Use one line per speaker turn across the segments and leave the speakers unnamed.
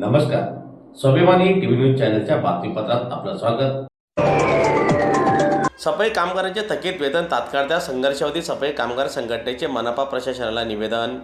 नमस्कार. स्वाभिमानी TV news चॅनलच्या बातमीपत्रात आपलं स्वागत. सफाई कामगारांचे थकीत वेतन तात्काळ द्या. संघर्षावधी सफाई कामगार संघटनेचे मनपा प्रशासनाला निवेदन.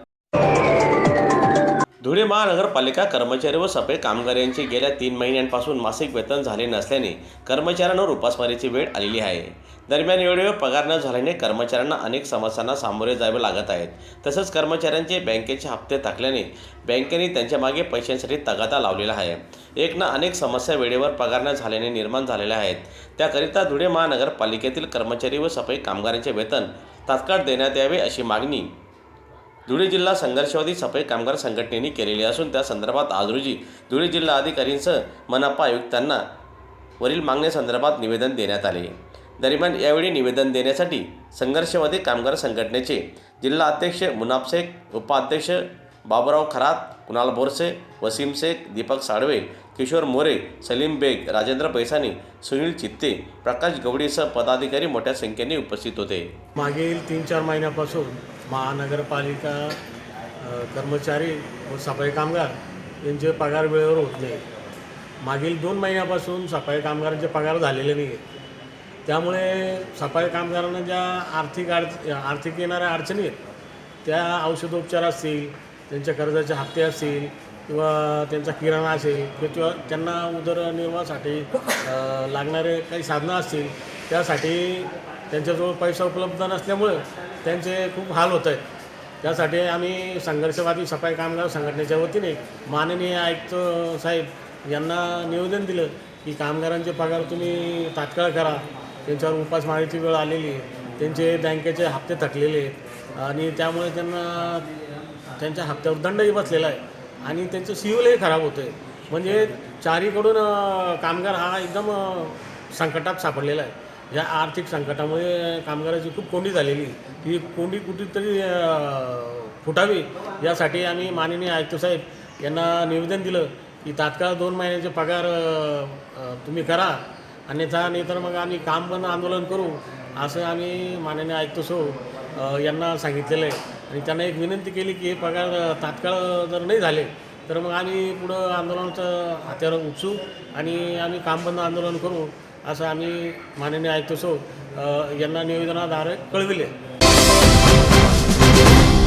धुळे महानगरपालिका कर्मचारी व सफाई कामगार यांचे गेल्या तीन महिन्यांपासून मासिक वेतन झाले नसल्याने कर्मचाऱ्यांवर उपासमारीची वेळ आलेली आहे. दरम्यान वेळेवर पगार न झाल्याने कर्मचाऱ्यांना अनेक समस्यांना सामोरे जावे लागत आहेत. तसंच कर्मचाऱ्यांचे बँकेचे हप्ते थकल्याने बँकेने त्यांच्या मागे पैशांसाठी तगादा लावलेला आहे. एक ना अनेक समस्या वेळेवर पगार न झाल्याने निर्माण झालेल्या आहेत. त्याकरिता धुळे महानगरपालिकेतील कर्मचारी व सफाई कामगारांचे वेतन तात्काळ देण्यात यावे अशी मागणी धुळे जिल्हा संघर्षवादी सफाई कामगार संघटनेने केलेली असून त्या संदर्भात आज रोजी धुळे जिल्हा अधिकारींसह मनपा आयुक्तांना वरील मागण्यासंदर्भात निवेदन देण्यात आले. दरम्यान यावेळी निवेदन देण्यासाठी संघर्षवादी कामगार संघटनेचे जिल्हा अध्यक्ष मुनाफ शेख उपाध्यक्ष बाबुराव खरात कुणाल बोरसे वसीम शेख दीपक साळवे किशोर मोरे सलीम बेग राजेंद्र पैसानी सुनील चित्ते प्रकाश गवडीसह पदाधिकारी मोठ्या संख्येने उपस्थित होते.
मागील तीन चार महिन्यापासून महानगरपालिका कर्मचारी व सफाई कामगार यांचे पगार वेळेवर होत नाही. मागील दोन महिन्यापासून सफाई कामगारांचे पगार झालेले नाही आहेत त्यामुळे सफाई कामगारांना ज्या आर्थिक अड आर्थिक येणाऱ्या अडचणी आहेत त्या औषधोपचार असतील त्यांच्या कर्जाचे हप्ते असतील किंवा त्यांचा किराणा असेल किंवा त्यांना उदरनिर्वाहासाठी लागणारे काही साधनं असतील त्यासाठी त्यांच्याजवळ पैसा उपलब्ध नसल्यामुळं त्यांचे खूप हाल होत आहेत. त्यासाठी आम्ही संघर्षवादी सफाई कामगार संघटनेच्या वतीने माननीय आयुक्त साहेब यांना निवेदन दिलं की कामगारांचे पगार तुम्ही तात्काळ करा. त्यांच्यावर उपासमारीची वेळ आलेली आहे. त्यांचे बँकेचे हप्ते थकलेले आहेत. आणि त्यामुळे त्यांना त्यांच्या हप्त्यावर दंडही बसलेला आहे. आणि त्यांचं सिव्हिलही खराब होतं आहे म्हणजे चारीकडून कामगार हा एकदम संकटात सापडलेला आहे. या आर्थिक संकटामुळे कामगाराची खूप कोंडी झालेली आहे. ही कोंडी कुठेतरी फुटावी यासाठी आम्ही माननीय आयुक्त साहेब यांना निवेदन दिलं की तात्काळ दोन महिन्याचे पगार तुम्ही करा. अन्यथा नाही तर मग आम्ही काम बंद आंदोलन करू. असं आम्ही माननीय आयुक्त सो यांना सांगितलेलं आहे. आणि त्यांना एक विनंती केली की हे पगार तात्काळ जर नाही झाले तर मग आम्ही पुढं आंदोलनाचं हात्यावर उपसू आणि आम्ही काम बंद आंदोलन करू असं आम्ही माननीय आयुक्त सो यांना निवेदनाद्वारे कळविले.